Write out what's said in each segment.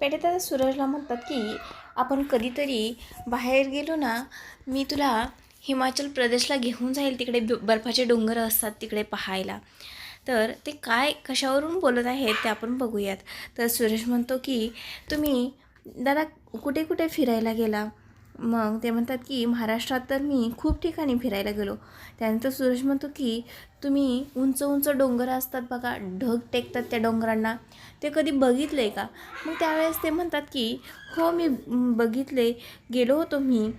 पेटेदादा सूरजला म्हणतात की आपण कधीतरी बाहेर गेलो ना मी तुला हिमाचल प्रदेशला घेऊन जाईल तिकडे बर्फाचे डोंगर असतात तिकडे पाहायला. तर ते काय कशावरून बोलत आहेत ते आपण बघूयात. तर सुरेश म्हणतो की तुम्ही दादा कुठे कुठे फिरायला गेला? मग ते म्हणतात की महाराष्ट्रात तर मी खूप ठिकाणी फिरायला गेलो. त्यानंतर सुरेश म्हणतो की तुम्ही उंच उंच डोंगर असतात बघा ढग टेकतात त्या डोंगरांना. ते कधी बघितलं आहे का? मग त्यावेळेस ते म्हणतात की हो मी बघितले गेलो होतो मी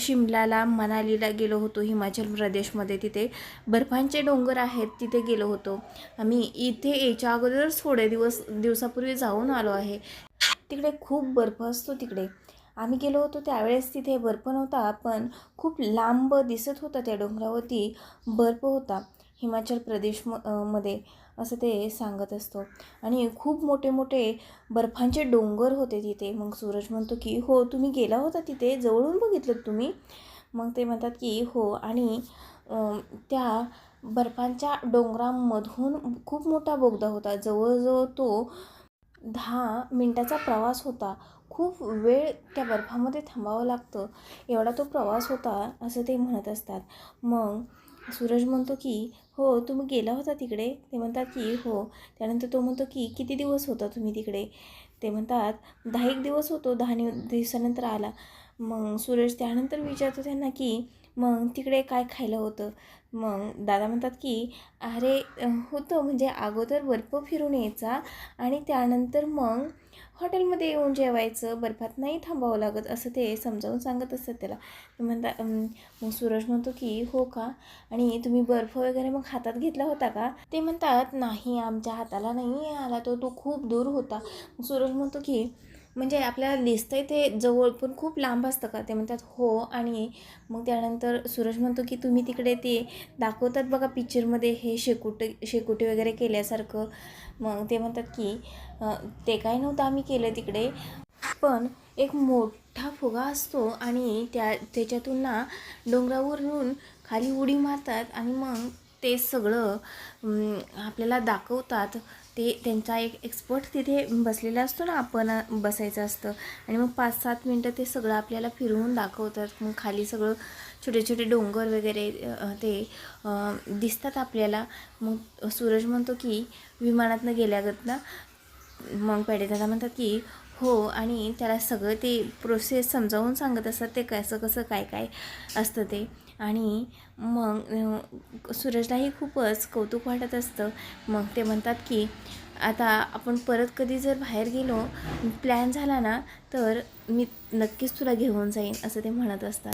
शिमल्याला मनालीला गेलो होतो हिमाचल प्रदेशमध्ये तिथे. बर्फांचे डोंगर आहेत तिथे गेलो होतो. आम्ही इथे याच्या अगोदरच थोडे दिवस दिवसापूर्वी जाऊन आलो आहे. तिकडे खूप बर्फ असतो तिकडे. आम्ही गेलो होतो त्यावेळेस तिथे बर्फ नव्हता पण खूप लांब दिसत होता त्या डोंगरावरती बर्फ होता. हिमाचल प्रदेश म मध्ये असं ते सांगत असतो. आणि खूप मोठे मोठे बर्फांचे डोंगर होते तिथे. मग सूरज म्हणतो की हो तुम्ही गेला होता तिथे? जवळून बघितलं तुम्ही? मग ते म्हणतात की हो. आणि त्या बर्फांच्या डोंगरांमधून खूप मोठा बोगदा होता. जवळजवळ तो दहा मिनटाचा प्रवास होता. खूप वेळ त्या बर्फामध्ये थांबावं लागतं. एवढा तो प्रवास होता असं ते म्हणत असतात. मग सूरज म्हणतो की हो तुम्ही गेला होता तिकडे? ते म्हणतात की हो. त्यानंतर तो म्हणतो की किती दिवस होता तुम्ही तिकडे? ते म्हणतात दहा एक दिवस होतो दहा नि दिवसानंतर आला. मग सूरज त्यानंतर विचारतो त्यांना की मग तिकडे काय खायला होतं? मग दादा म्हणतात की अरे होतं म्हणजे अगोदर बर्फ फिरून यायचा आणि त्यानंतर मग हॉटेलमध्ये येऊन जेवायचं. बर्फात नाही थांबावं लागत असं ते समजावून सांगत असतात त्याला. म्हणता मग सूरज म्हणतो की हो का? आणि तुम्ही बर्फ वगैरे मग हातात घेतला होता का? ते म्हणतात नाही आमच्या हाताला नाही आला तो तो खूप दूर होता. सूरज म्हणतो की म्हणजे आपल्याला दिसतंय ते जवळ पण खूप लांब असतं का? ते म्हणतात हो आणि मग त्यानंतर सूरज म्हणतो की तुम्ही तिकडे ते दाखवतात बघा पिक्चरमध्ये हे शेकुटे शेकुटे वगैरे केल्यासारखं. मग ते म्हणतात की ते काय नव्हतं आम्ही केलं तिकडे. पण एक मोठा फुगा असतो आणि त्या त्याच्यातून ना डोंगरावरून खाली उडी मारतात आणि मग ते सगळं आपल्याला दाखवतात. ते त्यांचा एक एक्सपर्ट तिथे बसलेला असतो ना आपण बसायचं असतं. आणि मग पाच सात मिनटं ते सगळं आपल्याला फिरवून दाखवतात. मग खाली सगळं छोटे छोटे डोंगर वगैरे ते दिसतात आपल्याला. मग सूरज म्हणतो की विमानातनं गेल्यागत ना मग पेडेदादा म्हणतात की हो. आणि त्याला सगळं ते प्रोसेस समजावून सांगत असतात ते कसं कसं काय काय असतं ते. आणि मग सूरजलाही खूपच कौतुक वाटत असतं. मग ते म्हणतात की आता आपण परत कधी जर बाहेर गेलो प्लॅन झाला ना तर मी नक्कीच तुला घेऊन जाईन असं ते म्हणत असतात.